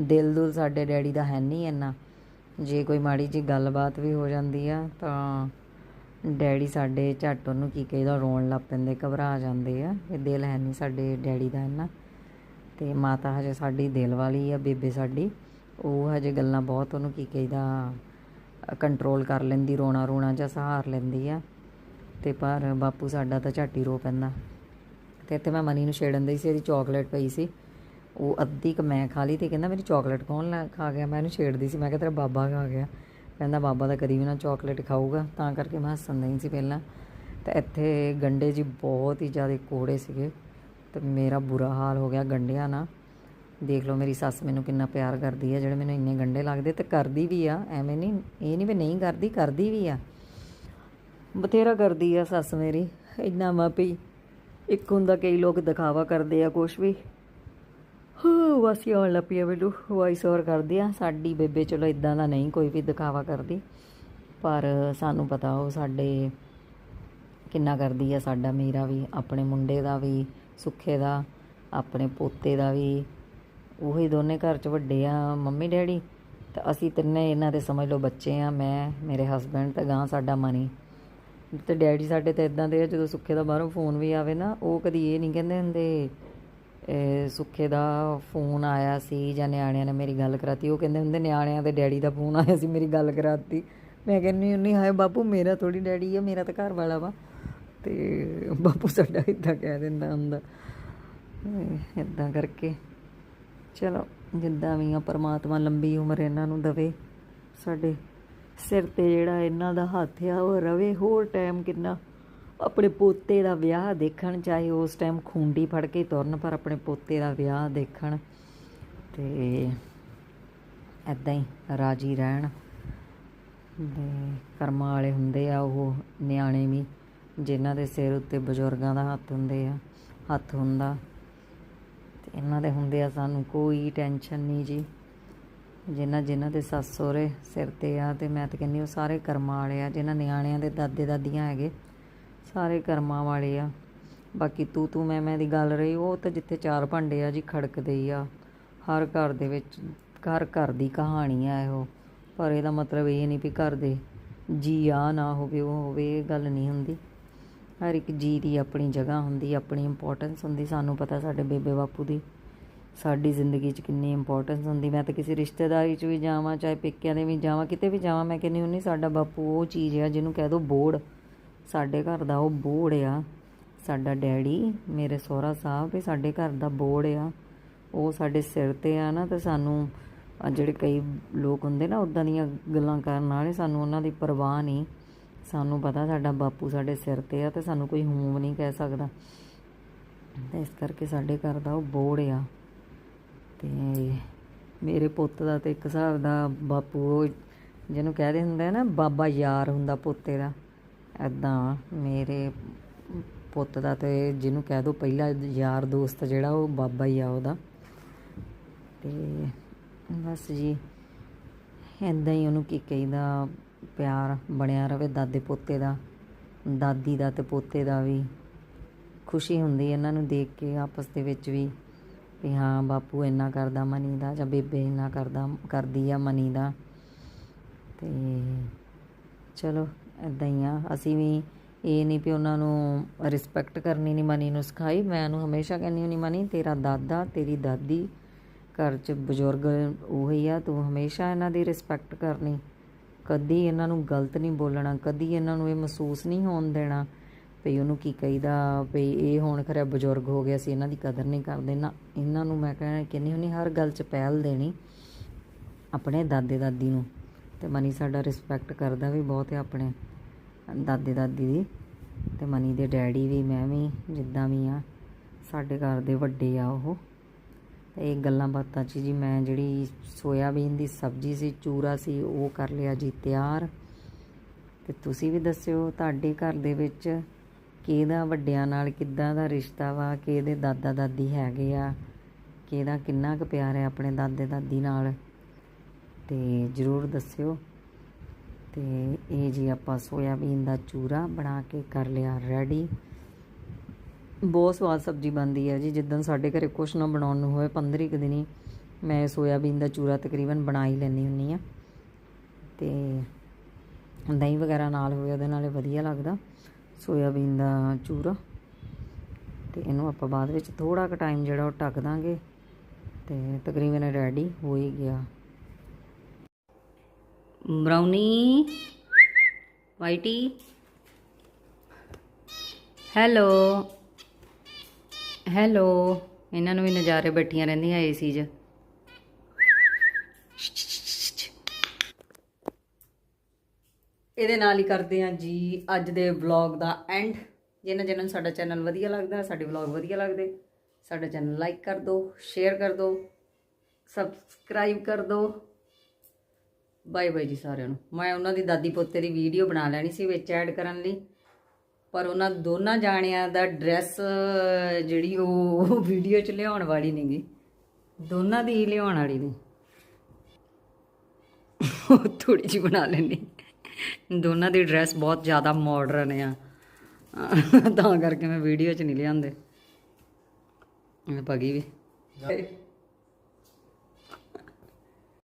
ਦਿਲ ਦੁਲ ਸਾਡੇ ਡੈਡੀ ਦਾ ਹੈ ਨਹੀਂ ਇੰਨਾ। ਜੇ ਕੋਈ ਮਾੜੀ ਜੀ ਗੱਲਬਾਤ ਵੀ ਹੋ ਜਾਂਦੀ ਆ ਤਾਂ ਡੈਡੀ ਸਾਡੇ ਝੱਟ ਉਹਨੂੰ ਕੀ ਕਹੀਦਾ, ਰੋਣ ਲੱਗ ਪੈਂਦੇ, ਘਬਰਾ ਜਾਂਦੇ ਆ। ਇਹ ਦਿਲ ਹੈ ਨਹੀਂ ਸਾਡੇ ਡੈਡੀ ਦਾ ਇੰਨਾ। ਤੇ ਮਾਤਾ ਹਜੇ ਸਾਡੀ ਦਿਲ ਵਾਲੀ ਆ, ਬੇਬੇ ਸਾਡੀ। ਉਹ ਹਜੇ ਗੱਲਾਂ ਬਹੁਤ ਉਹਨੂੰ ਕੀ ਕਹੀਦਾ ਕੰਟਰੋਲ ਕਰ ਲੈਂਦੀ, ਰੋਣਾ ਰੋਣਾ ਜਾਂ ਸਹਾਰ ਲੈਂਦੀ ਆ। ਤੇ ਪਰ ਬਾਪੂ ਸਾਡਾ ਤਾਂ ਝੱਟ ਹੀ ਰੋ ਪੈਂਦਾ। ਤੇ ਇੱਥੇ ਮੈਂ ਮਨੀ ਨੂੰ ਛੇੜਨ ਦੀ ਸੀ, ਇਹਦੀ ਚਾਕਲੇਟ ਪਈ ਸੀ। ਉਹ ਅੱਧੀ ਕ ਮੈਂ ਖਾ ਲਈ ਤੇ ਕਹਿੰਦਾ, ਮੇਰੀ ਚਾਕਲੇਟ ਕੌਣ ਲੈ, ਖਾ ਗਿਆ? ਮੈਂ ਇਹਨੂੰ ਛੇੜਦੀ ਸੀ, ਮੈਂ ਕਿਹਾ, ਤੇਰਾ ਬਾਬਾ ਖਾ ਗਿਆ। ਕਹਿੰਦਾ ਬਾਬਾ ਦਾ ਕਦੀ ਵੀ ਨਾ ਚਾਕਲੇਟ ਖਾਊਗਾ, ਤਾਂ ਕਰਕੇ ਮੈਂ ਹੱਸਣ ਨਹੀਂ ਸੀ ਪਹਿਲਾਂ। ਤਾਂ ਇੱਥੇ ਗੰਡੇ ਜੀ ਬਹੁਤ ਹੀ ਜ਼ਿਆਦਾ ਕੋੜੇ ਸੀਗੇ, ਤੇ ਮੇਰਾ ਬੁਰਾ ਹਾਲ ਹੋ ਗਿਆ ਗੰਡਿਆਂ ਨਾਲ। ਦੇਖ ਲਓ, ਮੇਰੀ ਸੱਸ ਮੈਨੂੰ ਕਿੰਨਾ ਪਿਆਰ ਕਰਦੀ ਹੈ ਜਿਹੜੇ ਮੈਨੂੰ ਇੰਨੇ ਗੰਡੇ ਲੱਗਦੇ, ਤੇ ਕਰਦੀ ਵੀ ਆ, ਐਵੇਂ ਨਹੀਂ, ਇਹ ਨਹੀਂ ਵੀ ਨਹੀਂ ਕਰਦੀ ਕਰਦੀ ਵੀ ਆ। ਬਥੇਰਾ ਕਰਦੀ ਆ ਸੱਸ ਮੇਰੀ, ਇੰਨਾ ਮਾਪੀ ਇੱਕ ਹੁੰਦਾ ਕਈ ਲੋਕ ਦਿਖਾਵਾ ਕਰਦੇ ਆ ਕੁਛ ਵੀ। ਹਾਂ ਵਾਸੀ ਆਉਣ ਲੱਪੀ ਆ ਮੈਨੂੰ ਵਾਇਸ ਓਵਰ ਕਰਦੀ ਆ ਸਾਡੀ ਬੇਬੇ ਚਲੋ ਇਦਾਂ ਦਾ ਨਹੀਂ, ਕੋਈ ਵੀ ਦਿਖਾਵਾ ਕਰਦੀ। ਪਰ ਸਾਨੂੰ ਪਤਾ ਉਹ ਸਾਡੇ ਕਿੰਨਾ ਕਰਦੀ ਆ, ਸਾਡਾ ਮੇਰਾ ਵੀ, ਆਪਣੇ ਮੁੰਡੇ ਦਾ ਵੀ, ਸੁੱਖੇ ਦਾ, ਆਪਣੇ ਪੋਤੇ ਦਾ ਵੀ। ਉਹੀ ਦੋਨੇ ਘਰ 'ਚ ਵੱਡੇ ਆ, ਮੰਮੀ ਡੈਡੀ। ਤੇ ਅਸੀਂ ਤਿੰਨੇ ਇਹਨਾਂ ਦੇ ਸਮਝ ਲਓ ਬੱਚੇ ਆ, ਮੈਂ, ਮੇਰੇ ਹਸਬੰਡ ਤੇ ਗਾਂ ਸਾਡਾ ਮਨੀ। ਤੇ ਡੈਡੀ ਸਾਡੇ ਤੇ ਇਦਾਂ ਦੇ ਆ, ਜਦੋਂ ਸੁੱਖੇ ਦਾ ਬਾਹਰੋਂ ਫੋਨ ਵੀ ਆਵੇ ਨਾ, ਉਹ ਕਦੀ ਇਹ ਨਹੀਂ ਕਹਿੰਦੇ ਹੁੰਦੇ ਸੁੱਖੇ ਦਾ ਫੋਨ ਆਇਆ ਸੀ ਜਾਂ ਨਿਆਣਿਆਂ ਨੇ ਮੇਰੀ ਗੱਲ ਕਰਾਤੀ, ਉਹ ਕਹਿੰਦੇ ਹੁੰਦੇ ਨਿਆਣਿਆਂ ਦੇ ਡੈਡੀ ਦਾ ਫੋਨ ਆਇਆ ਸੀ ਮੇਰੀ ਗੱਲ ਕਰਾਤੀ। ਮੈਂ ਕਹਿੰਨੀ ਹੁੰਨੀ ਹਾਏ ਬਾਪੂ, ਮੇਰਾ ਥੋੜੀ ਡੈਡੀ ਆ, ਮੇਰਾ ਤਾਂ ਘਰ ਵਾਲਾ ਵਾ। ਤੇ ਬਾਪੂ ਸਾਡਾ ਇਦਾਂ ਕਹਿ ਦਿੰਦਾ ਹੁੰਦਾ। ਇਦਾਂ ਕਰਕੇ। ਚਲੋ, ਜਿੱਦਾਂ ਵੀ ਆ, ਪਰਮਾਤਮਾ ਲੰਬੀ ਉਮਰ ਇਹਨਾਂ ਨੂੰ ਦਵੇ। ਸਾਡੇ ਸਿਰ ਤੇ ਜਿਹੜਾ ਇਹਨਾਂ ਦਾ ਹੱਥ ਆ, ਉਹ ਰਵੇ। ਹੋਰ ਟਾਈਮ ਕਿੰਨਾ? ਆਪਣੇ ਪੋਤੇ ਦਾ ਵਿਆਹ ਦੇਖਣ, ਚਾਹੇ ਉਸ ਟਾਈਮ ਖੁੰਡੀ ਫੜ ਕੇ ਤੁਰਨ, ਪਰ ਆਪਣੇ ਪੋਤੇ ਦਾ ਵਿਆਹ ਦੇਖਣ ਤੇ ਐਦਾਂ ਹੀ ਰਾਜੀ ਰਹਿਣ ਦੇ ਕਰਮਾਂ ਵਾਲੇ ਹੁੰਦੇ ਆ, ਉਹ ਨਿਆਣੇ ਵੀ, ਜਿਨ੍ਹਾਂ ਦੇ ਸਿਰ ਉੱਤੇ ਬਜ਼ੁਰਗਾਂ ਦਾ ਹੱਥ ਹੁੰਦੇ ਆ, ਹੱਥ ਹੁੰਦਾ। ਤੇ ਇਹਨਾਂ ਦੇ ਹੁੰਦੇ ਆ ਸਾਨੂੰ ਕੋਈ ਟੈਨਸ਼ਨ ਨਹੀਂ ਜੀ। ਜਿਨ੍ਹਾਂ ਜਿਨ੍ਹਾਂ ਦੇ ਸੱਸ ਸਹੁਰੇ ਸਿਰ ਤੇ ਆ, ਤੇ ਮੈਂ ਤਾਂ ਕਹਿੰਦੀ ਉਹ ਸਾਰੇ ਕਰਮਾਂ ਵਾਲੇ ਆ, ਜਿਨ੍ਹਾਂ ਨਿਆਣਿਆਂ ਦੇ ਦਾਦੇ ਦਾਦੀਆਂ ਹੈਗੇ ਸਾਰੇ ਕਰਮਾਂ ਵਾਲੇ ਆ। ਬਾਕੀ ਤੂੰ ਤੂੰ ਮੈਂ ਮੈਂ ਦੀ ਗੱਲ ਰਹੀ, ਉਹ ਤਾਂ ਜਿੱਥੇ ਚਾਰ ਭਾਂਡੇ ਆ ਜੀ ਖੜਕਦੇ ਹੀ ਆ। ਹਰ ਘਰ ਦੇ ਵਿੱਚ ਘਰ ਘਰ ਦੀ ਕਹਾਣੀ ਆ ਇਹੋ। ਪਰ ਇਹਦਾ ਮਤਲਬ ਇਹ ਨਹੀਂ ਵੀ ਘਰ ਦੇ ਜੀ ਆ ਨਾ ਹੋਵੇ, ਉਹ ਹੋਵੇ, ਇਹ ਗੱਲ ਨਹੀਂ ਹੁੰਦੀ। ਹਰ ਇੱਕ ਜੀ ਦੀ ਆਪਣੀ ਜਗ੍ਹਾ ਹੁੰਦੀ, ਆਪਣੀ ਇੰਪੋਰਟੈਂਸ ਹੁੰਦੀ। ਸਾਨੂੰ ਪਤਾ ਸਾਡੇ ਬੇਬੇ ਬਾਪੂ ਦੀ ਸਾਡੀ ਜ਼ਿੰਦਗੀ 'ਚ ਕਿੰਨੀ ਇੰਪੋਰਟੈਂਸ ਹੁੰਦੀ। ਮੈਂ ਤਾਂ ਕਿਸੇ ਰਿਸ਼ਤੇਦਾਰੀ 'ਚ ਵੀ ਜਾਵਾਂ, ਚਾਹੇ ਪੇਕਿਆਂ ਦੇ ਵੀ ਜਾਵਾਂ, ਕਿਤੇ ਵੀ ਜਾਵਾਂ, ਮੈਂ ਕਹਿੰਦੀ ਹੁੰਦੀ, ਸਾਡਾ ਬਾਪੂ ਉਹ ਚੀਜ਼ ਆ ਜਿਹਨੂੰ ਕਹਿ ਦੋ ਬੋੜ। ਸਾਡੇ ਘਰ ਦਾ ਉਹ ਬੋੜ ਆ। ਸਾਡਾ ਡੈਡੀ, ਮੇਰੇ ਸਹੁਰਾ ਸਾਹਿਬ ਇਹ ਸਾਡੇ ਘਰ ਦਾ ਬੋੜ ਆ। ਉਹ ਸਾਡੇ ਸਿਰ ਤੇ ਆ ਨਾ ਤੇ ਸਾਨੂੰ ਜਿਹੜੇ ਕਈ ਲੋਕ ਹੁੰਦੇ ਨਾ ਉਦਾਂ ਦੀਆਂ ਗੱਲਾਂ ਕਰਨ ਵਾਲੇ, ਸਾਨੂੰ ਉਹਨਾਂ ਦੀ ਪਰਵਾਹ ਨਹੀਂ। ਸਾਨੂੰ ਪਤਾ ਸਾਡਾ ਬਾਪੂ ਸਾਡੇ ਸਿਰ ਤੇ ਆ ਤੇ ਸਾਨੂੰ ਕੋਈ ਹੂਮ ਨਹੀਂ ਕਹਿ ਸਕਦਾ। ਤੇ ਇਸ ਕਰਕੇ ਸਾਡੇ ਘਰ ਦਾ ਉਹ ਬੋੜ ਆ। ਤੇ ਮੇਰੇ ਪੁੱਤ ਦਾ ਤੇ ਇੱਕ ਹਿਸਾਬ ਦਾ ਬਾਪੂ ਉਹ ਜਿਹਨੂੰ ਕਹਦੇ ਹੁੰਦੇ ਨਾ, ਬਾਬਾ ਯਾਰ ਹੁੰਦਾ ਪੋਤੇ ਦਾ। ਇੱਦਾਂ ਮੇਰੇ ਪੁੱਤ ਦਾ ਤੇ ਜਿਹਨੂੰ ਕਹਿ ਦੋ ਪਹਿਲਾ ਯਾਰ ਦੋਸਤ ਜਿਹੜਾ ਉਹ ਬਾਬਾ ਹੀ ਆ ਉਹਦਾ। ਤੇ ਬਸ ਜੀ ਇੱਦਾਂ ਹੀ ਉਹਨੂੰ ਕੀ ਕਹੀਦਾ, ਪਿਆਰ ਬਣਿਆ ਰਵੇ ਦਾਦੇ ਪੋਤੇ ਦਾ, ਦਾਦੀ ਦਾ ਤੇ ਪੋਤੇ ਦਾ ਵੀ। ਖੁਸ਼ੀ ਹੁੰਦੀ ਇਹਨਾਂ ਨੂੰ ਦੇਖ ਕੇ ਆਪਸ ਦੇ ਵਿੱਚ ਵੀ ਵੀ ਹਾਂ ਬਾਪੂ ਇੰਨਾ ਕਰਦਾ ਮਨੀ ਦਾ ਜਾਂ ਬੇਬੇ ਇੰਨਾ ਕਰਦਾ, ਕਰਦੀ ਆ ਮਨੀ ਦਾ। ਤੇ ਚਲੋ ਇਦਾਂ ਹੀ ਆ। ਅਸੀਂ ਵੀ ਇਹ ਨਹੀਂ ਵੀ ਉਹਨਾਂ ਨੂੰ ਰਿਸਪੈਕਟ ਕਰਨੀ ਨਹੀਂ ਮਨੀ ਨੂੰ ਸਿਖਾਈ। ਮੈਂ ਉਹਨੂੰ ਹਮੇਸ਼ਾ ਕਹਿੰਦੀ ਹੁੰਦੀ, ਮਨੀ, ਤੇਰਾ ਦਾਦਾ, ਤੇਰੀ ਦਾਦੀ ਘਰ 'ਚ ਬਜ਼ੁਰਗ ਉਹੀ ਆ, ਤੂੰ ਹਮੇਸ਼ਾ ਇਹਨਾਂ ਦੀ ਰਿਸਪੈਕਟ ਕਰਨੀ। ਕਦੀ ਇਹਨਾਂ ਨੂੰ ਗਲਤ ਨਹੀਂ ਬੋਲਣਾ, ਕਦੀ ਇਹਨਾਂ ਨੂੰ ਇਹ ਮਹਿਸੂਸ ਨਹੀਂ ਹੋਣ ਦੇਣਾ ਵੀ ਉਹਨੂੰ ਕੀ ਕਹੀਦਾ, ਵੀ ਇਹ ਹੁਣ ਖਰੇ ਬਜ਼ੁਰਗ ਹੋ ਗਿਆ ਸੀ ਇਹਨਾਂ ਦੀ ਕਦਰ ਨਹੀਂ ਕਰਦੇ। ਨਾ, ਇਹਨਾਂ ਨੂੰ ਮੈਂ ਕਹਿਣਾ ਕਹਿੰਦੀ ਹੁੰਦੀ, ਹਰ ਗੱਲ 'ਚ ਪਹਿਲ ਦੇਣੀ ਆਪਣੇ ਦਾਦੇ ਦਾਦੀ ਨੂੰ। ਤੇ ਮਨੀ, ਸਾਡਾ ਰਿਸਪੈਕਟ ਕਰਦਾ ਵੀ ਬਹੁਤ ਹੈ ਆਪਣੇ। ਦਾਦੇ ਦਾਦੀ ਦੀ ਤੇ ਮਨੀ ਦੇ ਡੈਡੀ ਵੀ, ਮੈਂ ਵੀ, ਜਿੱਦਾਂ ਵੀ ਆ, ਸਾਡੇ ਘਰ ਦੇ ਵੱਡੇ ਆ ਉਹ। ਤੇ ਇਹ ਗੱਲਾਂ ਬਾਤਾਂ 'ਚ ਜੀ ਮੈਂ ਜਿਹੜੀ ਸੋਇਆਬੀਨ ਦੀ ਸਬਜ਼ੀ ਸੀ, ਚੂਰਾ ਸੀ, ਉਹ ਕਰ ਲਿਆ ਜੀ ਤਿਆਰ। ਤੇ ਤੁਸੀਂ ਵੀ ਦੱਸਿਓ ਤੁਹਾਡੇ ਘਰ ਦੇ ਵਿੱਚ ਕਿਹਦਾ ਵੱਡਿਆਂ ਨਾਲ ਕਿੱਦਾਂ ਦਾ ਰਿਸ਼ਤਾ ਵਾ, ਕਿਹਦੇ ਦਾਦਾ ਦਾਦੀ ਹੈਗੇ ਆ, ਕਿਹਦਾ ਕਿੰਨਾ ਕੁ ਪਿਆਰ ਹੈ ਆਪਣੇ ਦਾਦੇ ਦਾਦੀ ਨਾਲ। ਤੇ ਜਰੂਰ ਦੱਸਿਓ। ਤੇ ਇਹ ਜੀ ਆਪਾਂ ਸੋਇਆਬੀਨ ਦਾ ਚੂਰਾ ਬਣਾ ਕੇ ਕਰ ਲਿਆ ਰੈਡੀ ਬਹੁਤ ਸਵਾਦ ਸਬਜ਼ੀ ਬਣਦੀ ਹੈ ਜੀ। ਜਿੱਦਣ ਸਾਡੇ ਘਰੇ ਕੁਛ ਨਾ ਬਣਾਉਣ ਨੂੰ ਹੋਵੇ 15 ਕੁ ਦਿਨੀ ਮੈਂ ਸੋਇਆਬੀਨ ਦਾ ਚੂਰਾ ਤਕਰੀਬਨ ਬਣਾ ਹੀ ਲੈਂਦੀ ਹੁੰਨੀ ਆ ਤੇ ਦਹੀਂ ਵਗੈਰਾ ਨਾਲ ਹੋਵੇ ਉਹਦੇ ਨਾਲੇ ਵਧੀਆ ਲੱਗਦਾ ਸੋਇਆਬੀਨ ਦਾ ਚੂਰਾ। ਤੇ ਇਹਨੂੰ ਆਪਾਂ ਬਾਅਦ ਵਿੱਚ ਥੋੜਾ ਕੁ ਟਾਈਮ ਜਿਹੜਾ ਉਹ ਢੱਕ ਦਾਂਗੇ। ਤੇ ਤਕਰੀਬਨ ਰੈਡੀ ਹੋ ਹੀ ਗਿਆ। ਬਰਾਊਨੀ ਵਾਈਟੀ ਹੈਲੋ ਹੈਲੋ ਇਹਨਾਂ ਨੂੰ ਵੀ ਨਜ਼ਾਰੇ ਬੈਠੀਆਂ ਰਹਿੰਦੀਆਂ ਏਸੀ 'ਚ। ਇਹਦੇ ਨਾਲ ਹੀ ਕਰਦੇ ਹਾਂ ਜੀ ਅੱਜ ਦੇ ਵਲੌਗ ਦਾ ਐਂਡ ਜਿਨ੍ਹਾਂ ਜਿਨ੍ਹਾਂ ਨੂੰ ਸਾਡਾ ਚੈਨਲ ਵਧੀਆ ਲੱਗਦਾ, ਸਾਡੇ ਵਲੌਗ ਵਧੀਆ ਲੱਗਦੇ, ਸਾਡਾ ਚੈਨਲ ਲਾਈਕ ਕਰ ਦਿਓ ਸ਼ੇਅਰ ਕਰ ਦਿਓ ਸਬਸਕ੍ਰਾਈਬ ਕਰ ਦਿਓ ਬਾਏ ਬਾਏ ਜੀ ਸਾਰਿਆਂ ਨੂੰ। ਮੈਂ ਉਹਨਾਂ ਦੀ ਦਾਦੀ ਪੋਤੇ ਦੀ ਵੀਡੀਓ ਬਣਾ ਲੈਣੀ ਸੀ ਵਿੱਚ ਐਡ ਕਰਨ ਲਈ। ਪਰ ਉਹਨਾਂ ਦੋਨਾਂ ਜਾਣਿਆਂ ਦਾ ਡਰੈਸ, ਜਿਹੜੀ ਉਹ ਵੀਡੀਓ 'ਚ ਲਿਆਉਣ ਵਾਲੀ ਨਹੀਂਗੀ ਦੋਨਾਂ ਦੀ ਹੀ ਲਿਆਉਣ ਵਾਲੀ ਨਹੀਂ ਥੋੜੀ ਜਿਹੀ ਬਣਾ ਲੈਣੀ ਦੋਨਾਂ ਦੀ ਡਰੈਸ ਬਹੁਤ ਜ਼ਿਆਦਾ ਮਾਡਰਨ ਆ। ਤਾਂ ਕਰਕੇ ਮੈਂ ਵੀਡੀਓ 'ਚ ਨਹੀਂ ਲਿਆਂਦੇ ਇਹ ਪਗੀ ਵੀ।